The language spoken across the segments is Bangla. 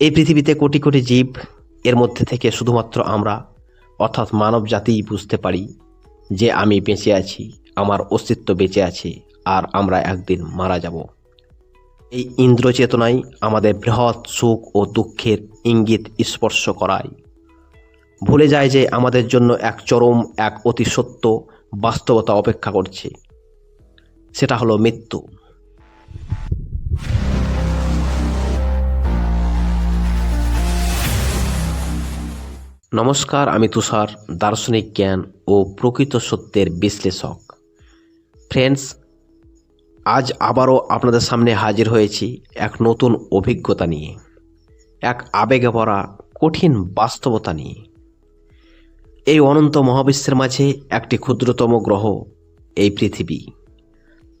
এই পৃথিবীতে কোটি কোটি জীব, এর মধ্যে থেকে শুধুমাত্র আমরা, অর্থাৎ মানব জাতিই বুঝতে পারি যে আমি বেঁচে আছি, আমার অস্তিত্ব বেঁচে আছে, আর আমরা একদিন মারা যাব। এই ইন্দ্রচেতনাই আমাদের বৃহৎ সুখ ও দুঃখের ইঙ্গিত স্পর্শ করায়। ভুলে যায় যে আমাদের জন্য এক চরম, এক অতি সত্য বাস্তবতা অপেক্ষা করছে। সেটা হলো মৃত্যু। নমস্কার, আমি তুষার, দার্শনিক জ্ঞান ও প্রকৃত সত্যের বিশ্লেষক। ফ্রেন্ডস আজ আবারও আপনাদের সামনে হাজির হয়েছি এক নতুন অভিজ্ঞতা নিয়ে, এক আবেগে ভরা কঠিন বাস্তবতা নিয়ে। এই অনন্ত মহাবিশ্বের মাঝে একটি ক্ষুদ্রতম গ্রহ, এই পৃথিবী।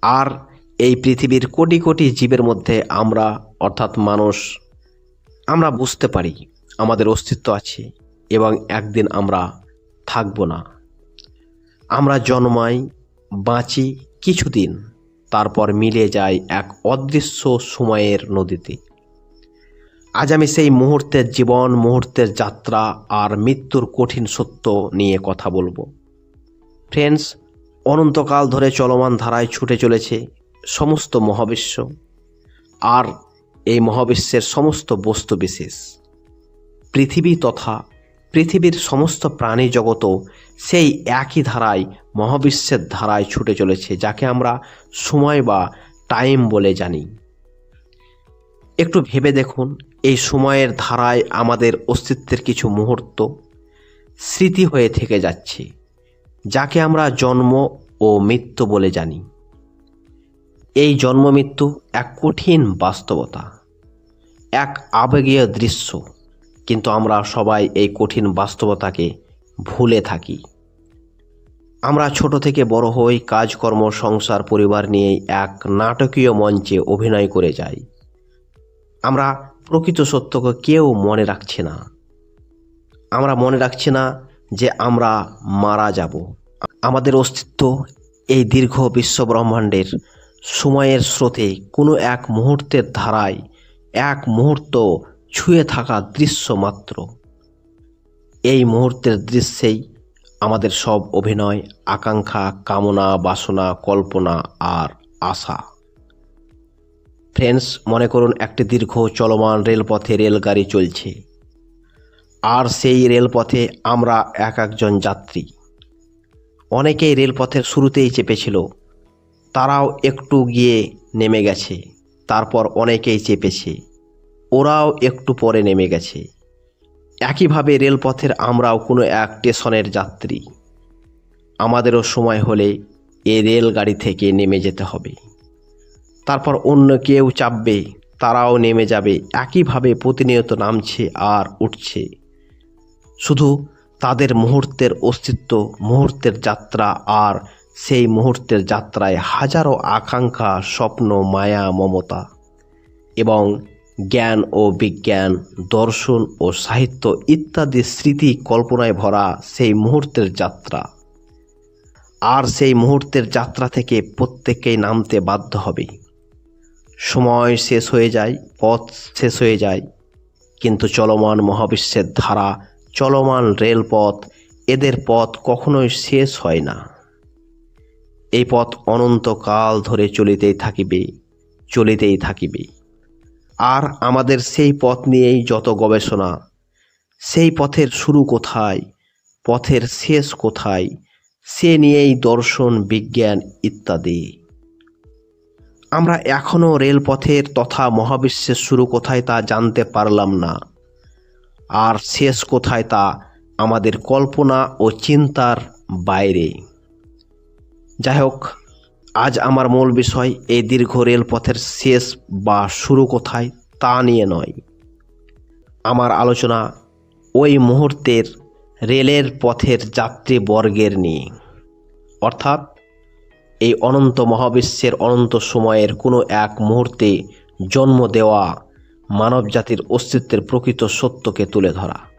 আর এই পৃথিবীর কোটি কোটি জীবের মধ্যে আমরা, অর্থাৎ মানুষ, আমরা বুঝতে পারি আমাদের অস্তিত্ব আছে। এবং একদিন আমরা থাকব না। আমরা জন্মাই, বাঁচি কিছুদিন, তারপর মিলে যাই এক অদৃশ্য সময়ের নদীতে। আজ আমি সেই মুহূর্তের জীবন, মুহূর্তের যাত্রা আর মৃত্যুর কঠিন সত্য নিয়ে কথা বলব। ফ্রেন্ডস অনন্তকাল ধরে চলমান ধারায় ছুটে চলেছে সমস্ত মহাবিশ্ব, আর এই মহাবিশ্বের সমস্ত বস্তু বিশেষ। পৃথিবী তথা পৃথিবীর সমস্ত প্রাণী জগতও সেই একই ধারায়, মহাবিশ্বের ধারায় ছুটে চলেছে, যাকে আমরা সময় বা টাইম বলে জানি। একটু ভেবে দেখুন, এই সময়ের ধারায় আমাদের অস্তিত্বের কিছু মুহূর্ত, স্মৃতি হয়ে থেকে যাচ্ছে, যাকে আমরা জন্ম ও মৃত্যু বলে জানি। এই জন্ম মৃত্যু এক কঠিন বাস্তবতা, এক আবেগীয় দৃশ্য। কিন্তু আমরা সবাই এই কঠিন বাস্তবতাকে ভুলে থাকি। আমরা ছোট থেকে বড় হই, কাজকর্ম, সংসার, পরিবার নিয়ে এক নাটকীয় মঞ্চে অভিনয় করে যাই। আমরা প্রকৃত সত্যকে কেউ মনে রাখছে না। আমরা মনে রাখছি না যে আমরা মারা যাব। আমাদের অস্তিত্ব এই দীর্ঘ বিশ্ব ব্রহ্মাণ্ডের সময়ের স্রোতে কোনো এক মুহূর্তের ধারায়, এক মুহূর্ত ছুঁয়ে থাকা দৃশ্য মাত্র এই মুহূর্তের দৃশ্যেই আমাদের সব অভিনয়, আকাঙ্ক্ষা, কামনা, বাসনা, কল্পনা আর আশা। ফ্রেন্ডস, মনে করুন একটি দীর্ঘ চলমান রেলপথে রেলগাড়ি চলছে। আর সেই রেলপথে আমরা এক একজন যাত্রী। অনেকেই রেলপথের শুরুতেই চেপেছিল। তারাও একটু গিয়ে নেমে গেছে, তারপর অনেকেই চেপেছে। ওরাও একটু পরে নেমে গেছে। একইভাবে রেলপথের আমরাও কোনো এক স্টেশনের যাত্রী। আমাদেরও সময় হলে এ রেলগাড়ি থেকে নেমে যেতে হবে। তারপর অন্য কেউ চাপবে, তারাও নেমে যাবে। একইভাবে প্রতিনিয়ত নামছে আর উঠছে। শুধু তাদের মুহূর্তের অস্তিত্ব, মুহূর্তের যাত্রা আর সেই মুহূর্তের যাত্রায় হাজারো আকাঙ্ক্ষা, স্বপ্ন, মায়া, মমতা। এবং জ্ঞান ও বিজ্ঞান, দর্শন ও সাহিত্য ইত্যাদি স্মৃতি কল্পনায় ভরা সেই মুহূর্তের যাত্রা। আর সেই মুহূর্তের যাত্রা থেকে প্রত্যেককেই নামতে বাধ্য হবে। সময় শেষ হয়ে যায়, পথ শেষ হয়ে যায়, কিন্তু চলমান মহাবিশ্বের ধারা, চলমান রেলপথ এদের পথ কখনোই শেষ হয় না। এই পথ অনন্তকাল ধরে চলিতেই থাকিবে চলিতেই থাকিবে। আর আমাদের সেই পথ নিয়েই যত গবেষণা, সেই পথের শুরু কোথায়, পথের শেষ কোথায়, সে নিয়েই দর্শন, বিজ্ঞান ইত্যাদি। আমরা এখনও রেলপথের তথা মহাবিশ্বের শুরু কোথায় তা জানতে পারলাম না, আর শেষ কোথায় তা আমাদের কল্পনা ও চিন্তার বাইরে। যাই হোক আজ আমার মূল বিষয়, এই দীর্ঘ রেলপথের শেষ বা শুরু কোথায় তা নিয়ে নয়। আমার আলোচনা ওই মুহূর্তের রেলের পথের যাত্রীবর্গের নিয়ে। অর্থাৎ, এই অনন্ত মহাবিশ্বের অনন্ত সময়ের কোনো এক মুহূর্তে জন্ম দেওয়া মানবজাতির অস্তিত্বের প্রকৃত সত্যকে তুলে ধরা।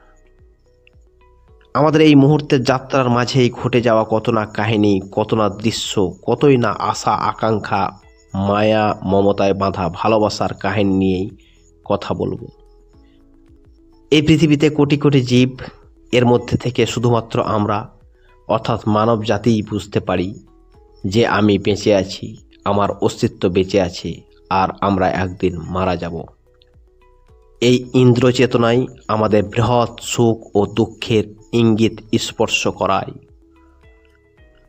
আমাদের এই মুহূর্তের যাত্রার মাঝেই ঘটে যাওয়া কত না কাহিনী, কত না দৃশ্য, কতই না আশা, আকাঙ্ক্ষা, মায়া, মমতায় বাঁধা ভালোবাসার কাহিনী নিয়েই কথা বলব। এই পৃথিবীতে কোটি কোটি জীব, এর মধ্যে থেকে শুধুমাত্র আমরা, অর্থাৎ মানব জাতিই বুঝতে পারি যে আমি বেঁচে আছি, আমার অস্তিত্ব বেঁচে আছে, আর আমরা একদিন মারা যাব। এই ইন্দ্র চেতনাই আমাদের বৃহৎ সুখ ও দুঃখের ইঙ্গিত স্পর্শ করায়।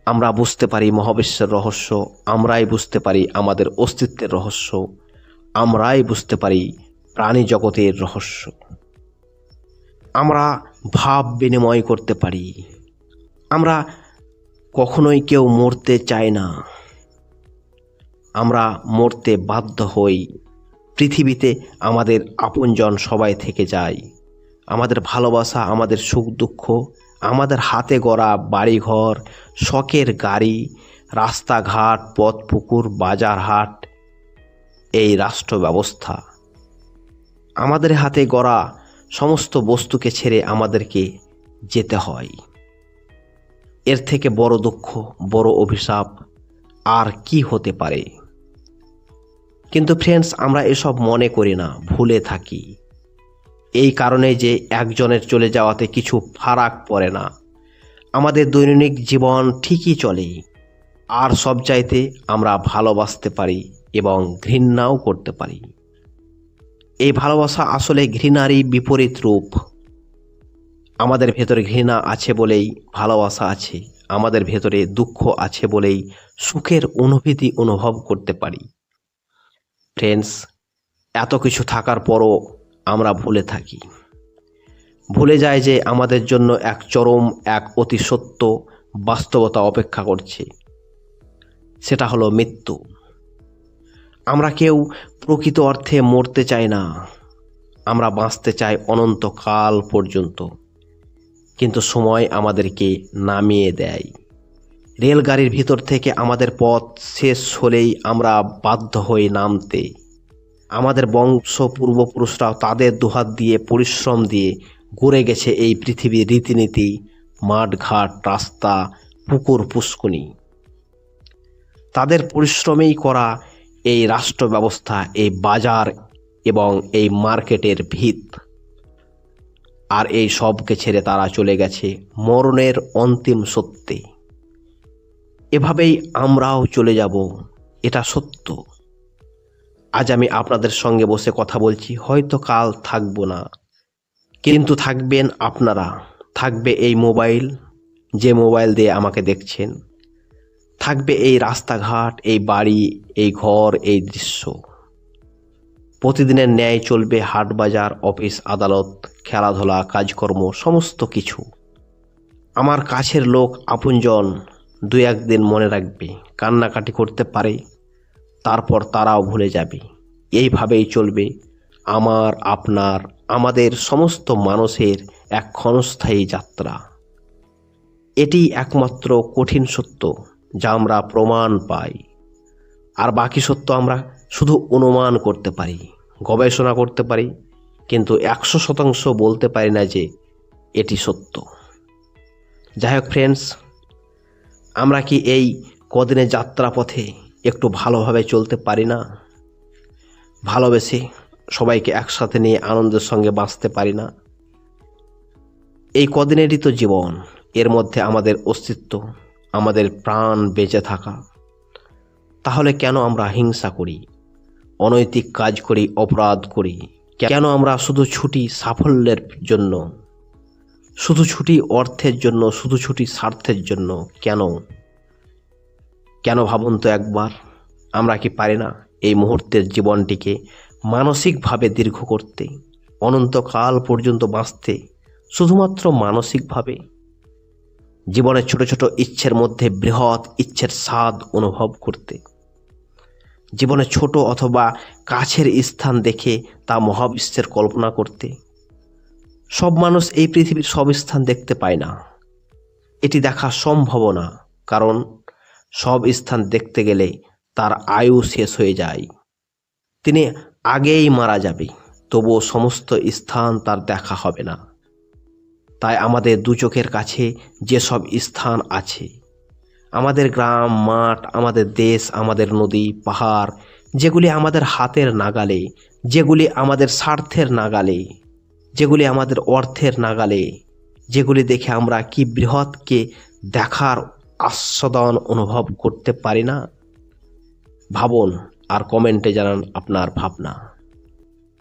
আমরা বুঝতে পারি মহাবিশ্বের রহস্য, আমরাই বুঝতে পারি আমাদের অস্তিত্বের রহস্য, আমরাই বুঝতে পারি প্রাণী জগতের রহস্য। আমরা ভাব বিনিময় করতে পারি। আমরা কখনোই কেউ মরতে চাই না। আমরা মরতে বাধ্য হই, পৃথিবীতে আমাদের আপনজন সবাই থেকে যায়। আমাদের ভালোবাসা, আমাদের সুখ দুঃখ আমাদের হাতে গড়া বাড়িঘর, শখের গাড়ি, রাস্তাঘাট পথ পুকুর বাজার হাট এই রাষ্ট্র ব্যবস্থা আমাদের হাতে গড়া সমস্ত বস্তুকে ছেড়ে আমাদেরকে যেতে হয়। এর থেকে বড় দুঃখ, বড় অভিশাপ আর কি হতে পারে? কিন্তু ফ্রেন্ডস আমরা এসব মনে করি না, ভুলে থাকি। এই কারণে যে একজনের চলে যাওয়াতে কিছু ফারাক পড়ে না। আমাদের দৈনন্দিন জীবন ঠিকই চলে। আর সব চাইতে আমরা ভালোবাসতে পারি এবং ঘৃণাও করতে পারি। এই ভালোবাসা আসলে ঘৃণারই বিপরীত রূপ। আমাদের ভেতরে ঘৃণা আছে বলেই ভালোবাসা আছে। আমাদের ভেতরে দুঃখ আছে বলেই সুখের অনুভূতি অনুভব করতে পারি। ফ্রেন্ডস এত কিছু থাকার পরও আমরা ভুলে থাকি। ভুলে যায় যে আমাদের জন্য এক চরম, এক অতি সত্য বাস্তবতা অপেক্ষা করছে। সেটা হলো মৃত্যু। আমরা কেউ প্রকৃত অর্থে মরতে চাই না। আমরা বাঁচতে চাই অনন্তকাল পর্যন্ত। কিন্তু সময় আমাদেরকে নামিয়ে দেয়। রেলগাড়ির ভিতর থেকে আমাদের পথ শেষ হলেই আমরা বাধ্য হই নামতে। আমাদের বংশ পূর্বপুরুষরাও তাদের দুহাত দিয়ে পরিশ্রম দিয়ে গড়ে গেছে এই পৃথিবীর রীতিনীতি, মাঠঘাট, রাস্তা, পুকুর, পুষ্কুনি। তাদের পরিশ্রমেই করা এই রাষ্ট্র ব্যবস্থা এই বাজার এবং এই মার্কেটের ভিত। আর এই সবকে ছেড়ে তারা চলে গেছে মরণের অন্তিম সত্যে। এভাবেই আমরাও চলে যাব, এটা সত্য। আজ আমি আপনাদের সঙ্গে বসে কথা বলছি। হয়তো কাল থাকব না। কিন্তু থাকবেন আপনারা। থাকবে এই মোবাইল, যে মোবাইল দিয়ে আমাকে দেখছেন। থাকবে এই রাস্তাঘাট, এই বাড়ি, এই ঘর, এই দৃশ্য। প্রতিদিনের ন্যায় চলবে হাট বাজার, অফিস, আদালত, খেলাধুলা, কাজকর্ম, সমস্ত কিছু। আমার কাছের লোক আপনজন দু একদিন মনে রাখবে, কান্নাকাটি করতে পারে। তারপর তারাও ভুলে যাবে। এইভাবেই চলবে আমার, আপনার, আমাদের সমস্ত মানুষের এক ক্ষণস্থায়ী যাত্রা। এটি একমাত্র কঠিন সত্য যা আমরা প্রমাণ পাই। আর বাকি সত্য আমরা শুধু অনুমান করতে পারি, গবেষণা করতে পারি, কিন্তু একশো শতাংশ বলতে পারি না যে এটি সত্য। যাই হোক ফ্রেন্ডস আমরা কি এই কদিনের যাত্রাপথে একটু ভালোভাবে চলতে পারি না। ভালোবেসে সবাইকে একসাথে নিয়ে আনন্দের সঙ্গে বাঁচতে পারি না। এই কদিনেরই তো জীবন, এর মধ্যে আমাদের অস্তিত্ব, আমাদের প্রাণ বেঁচে থাকা। তাহলে কেন আমরা হিংসা করি, অনৈতিক কাজ করি, অপরাধ করি? কেন আমরা শুধু ছুটি সাফল্যের জন্য, শুধু ছুটি অর্থের জন্য, শুধু ছুটি স্বার্থের জন্য? কেন? কেন ভাবুন তো একবার? আমরা কি পারি না এই মুহূর্তের জীবনটিকে মানসিকভাবে দীর্ঘ করতে, অনন্তকাল পর্যন্ত বাঁচতে, শুধুমাত্র মানসিকভাবে? জীবনের ছোট ছোট ইচ্ছের মধ্যে বৃহৎ ইচ্ছের স্বাদ অনুভব করতে। জীবনে ছোট অথবা কাছের স্থান দেখে তা মহাবিশ্বের কল্পনা করতে। সব মানুষ এই পৃথিবীর সব স্থান দেখতে পায় না। এটি দেখা সম্ভব না, কারণ সব স্থান দেখতে গেলে তার আয়ু শেষ হয়ে যায়। তিনি আগেই মারা যাবে, তবুও সমস্ত স্থান তার দেখা হবে না। তাই আমাদের দু চোখের কাছে যেসব স্থান আছে, আমাদের গ্রাম, মাঠ, আমাদের দেশ, আমাদের নদী, পাহাড়, যেগুলি আমাদের হাতের নাগালে, যেগুলি আমাদের স্বার্থের নাগালে, যেগুলি আমাদের অর্থের নাগালে, যেগুলি দেখে আমরা কি বৃহৎকে দেখার আস্বাদন অনুভব করতে পারি না, ভাবুন আর কমেন্টে জানান আপনার ভাবনা।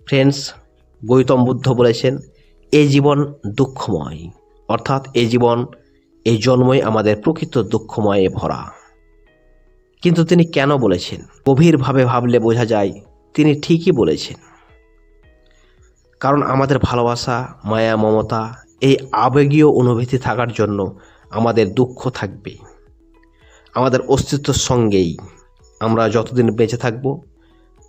ফ্রেন্ডস গৌতম বুদ্ধ বলেছেন এই জীবন দুঃখময়। অর্থাৎ এই জীবন এই জন্মই আমাদের প্রকৃত দুঃখময়ে ভরা। কিন্তু তিনি কেন বলেছেন? গভীরভাবে ভাবলে বোঝা যায়, তিনি ঠিকই বলেছেন। কারণ আমাদের ভালোবাসা, মায়া, মমতা, এই আবেগীয় অনুভূতি থাকার জন্য আমাদের দুঃখ থাকবে। আমাদের অস্তিত্বের সঙ্গেই আমরা যতদিন বেঁচে থাকব,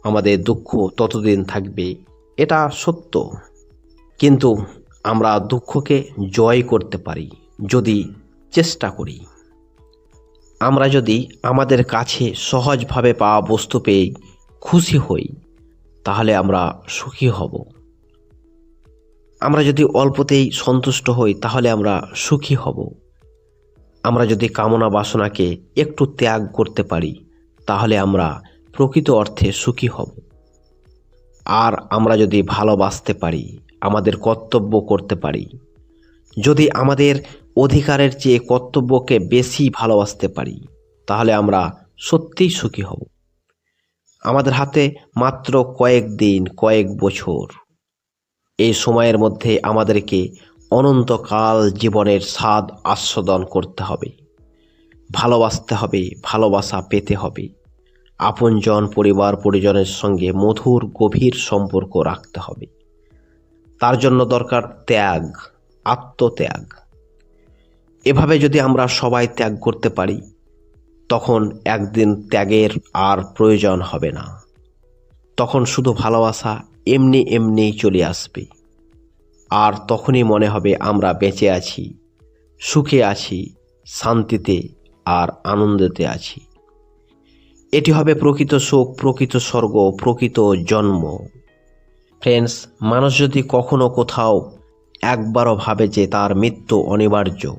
আমাদের দুঃখ ততদিন থাকবে। এটা সত্য। কিন্তু আমরা দুঃখকে জয় করতে পারি যদি চেষ্টা করি। আমরা যদি আমাদের কাছে সহজভাবে পাওয়া বস্তু পেয়ে খুশি হই, তাহলে আমরা সুখী হব। আমরা যদি অল্পতেই সন্তুষ্ট হই, তাহলে আমরা সুখী হব। আমরা যদি কামনা বাসনাকে একটু ত্যাগ করতে পারি, তাহলে আমরা প্রকৃত অর্থে সুখী হব। আর আমরা যদি ভালোবাসতে পারি, আমাদের কর্তব্য করতে পারি, যদি আমাদের অধিকারের চেয়ে কর্তব্যকে বেশি ভালোবাসতে পারি, তাহলে আমরা সত্যিই সুখী হব। আমাদের হাতে মাত্র কয়েক দিন, কয়েক বছর, এই সময়ের মধ্যে আমাদেরকে অনন্তকাল জীবনের স্বাদ আস্বাদন করতে হবে, ভালোবাসতে হবে, ভালোবাসা পেতে হবে। আপনজন পরিবার পরিজনের সঙ্গে মধুর, গভীর সম্পর্ক রাখতে হবে। তার জন্য দরকার ত্যাগ, আত্মত্যাগ। এভাবে যদি আমরা সবাই ত্যাগ করতে পারি, তখন একদিন ত্যাগের আর প্রয়োজন হবে না। তখন শুধু ভালোবাসা এমনি এমনিই চলে আসবে। আর তখনই মনে হবে আমরা বেঁচে আছি, সুখে আছি, শান্তিতে আর আনন্দেতে আছি। এটি হবে প্রকৃত সুখ, প্রকৃত স্বর্গ, প্রকৃত জন্ম। ফ্রেন্ডস মানুষ যদি কখনো কোথাও একবারও ভাবে যে তার মৃত্যু অনিবার্য,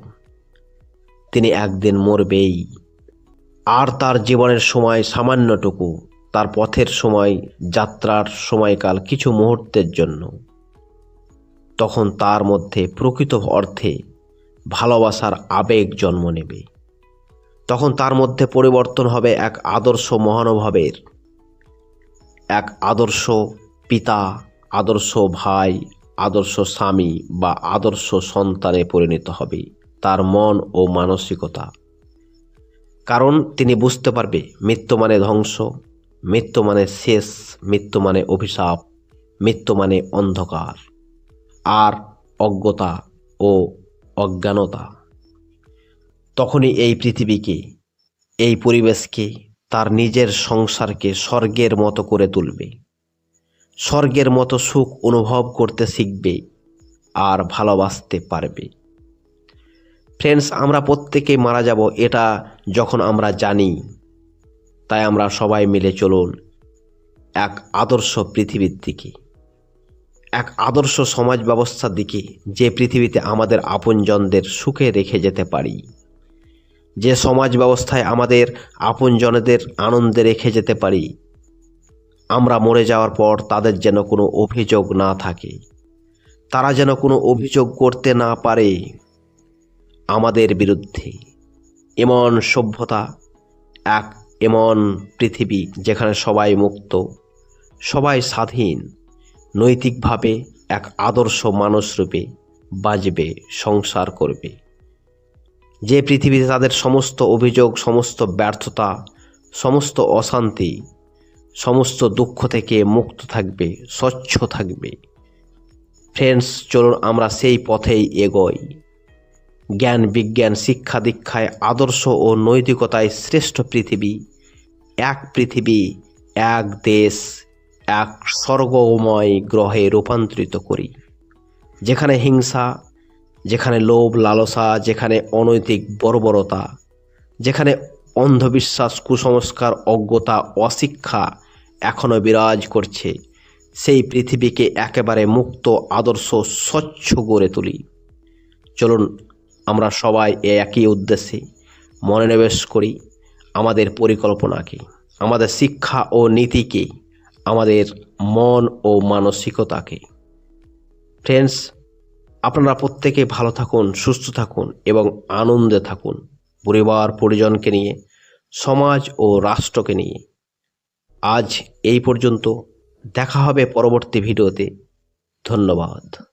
তিনি একদিন মরবেই। আর তার জীবনের সময় সামান্যটুকু, তার পথের সময়, যাত্রার সময়কাল কিছু মুহূর্তের জন্য। তখন তার মধ্যে প্রকৃত অর্থে ভালোবাসার আবেগ জন্ম নেবে। তখন তার মধ্যে পরিবর্তন হবে এক আদর্শ মহানুভবের। এক আদর্শ পিতা, আদর্শ ভাই, আদর্শ স্বামী বা আদর্শ সন্তানে পরিণত হবে তার মন ও মানসিকতা। কারণ তিনি বুঝতে পারবে, মৃত্যু মানে ধ্বংস, মৃত্যু মানে শেষ, মৃত্যু মানে অভিশাপ, মৃত্যু মানে অন্ধকার। আর অজ্ঞতা ও অজ্ঞানতা। তখনই এই পৃথিবীকে, এই পরিবেশকে তার নিজের সংসারকে স্বর্গের মতো করে তুলবে। স্বর্গের মতো সুখ অনুভব করতে শিখবে আর ভালোবাসতে পারবে। ফ্রেন্ডস, আমরা প্রত্যেকেই মারা যাব, এটা যখন আমরা জানি। তাই আমরা সবাই মিলে চলুন এক আদর্শ পৃথিবীর দিকে। এক আদর্শ সমাজ ব্যবস্থার দিকে যে পৃথিবীতে আমাদের আপনজনদের সুখে রেখে যেতে পারি। যে সমাজ ব্যবস্থায় আমাদের আপনজনদের আনন্দে রেখে যেতে পারি, আমরা মরে যাওয়ার পর তাদের যেন কোনো অভিযোগ না থাকে। তারা যেন কোনো অভিযোগ করতে না পারে আমাদের বিরুদ্ধে। এমন সভ্যতা, এক এমন পৃথিবী যেখানে সবাই মুক্ত, সবাই স্বাধীন নৈতিকভাবে এক আদর্শ মানুষরূপে বাজবে, সংসার করবে। যে পৃথিবীতে তাদের সমস্ত অভিযোগ, সমস্ত ব্যর্থতা, সমস্ত অশান্তি, সমস্ত দুঃখ থেকে মুক্ত থাকবে, স্বচ্ছ থাকবে। ফ্রেন্ডস চলুন আমরা সেই পথেই এগোই। জ্ঞান, বিজ্ঞান, শিক্ষা, দীক্ষায় আদর্শ ও নৈতিকতায় শ্রেষ্ঠ পৃথিবী, এক পৃথিবী, এক দেশ। এক স্বর্গময় গ্রহে রূপান্তরিত করি। যেখানে হিংসা, যেখানে লোভ, লালসা, যেখানে অনৈতিক বর্বরতা, যেখানে অন্ধবিশ্বাস, কুসংস্কার, অজ্ঞতা, অশিক্ষা এখনও বিরাজ করছে, সেই পৃথিবীকে একেবারে মুক্ত, আদর্শ, স্বচ্ছ গড়ে তুলি। চলুন আমরা সবাই এ একই উদ্দেশ্যে মনোনিবেশ করি আমাদের পরিকল্পনাকে, আমাদের শিক্ষা ও নীতিকে। আমাদের মন ও মানসিকতাকে। ফ্রেন্ডস আপনারা প্রত্যেকে ভালো থাকুন, সুস্থ থাকুন এবং আনন্দে থাকুন। পরিবার, পরিজনকে নিয়ে, সমাজ ও রাষ্ট্রকে নিয়ে। আজ এই পর্যন্ত দেখা হবে পরবর্তী ভিডিওতে। ধন্যবাদ।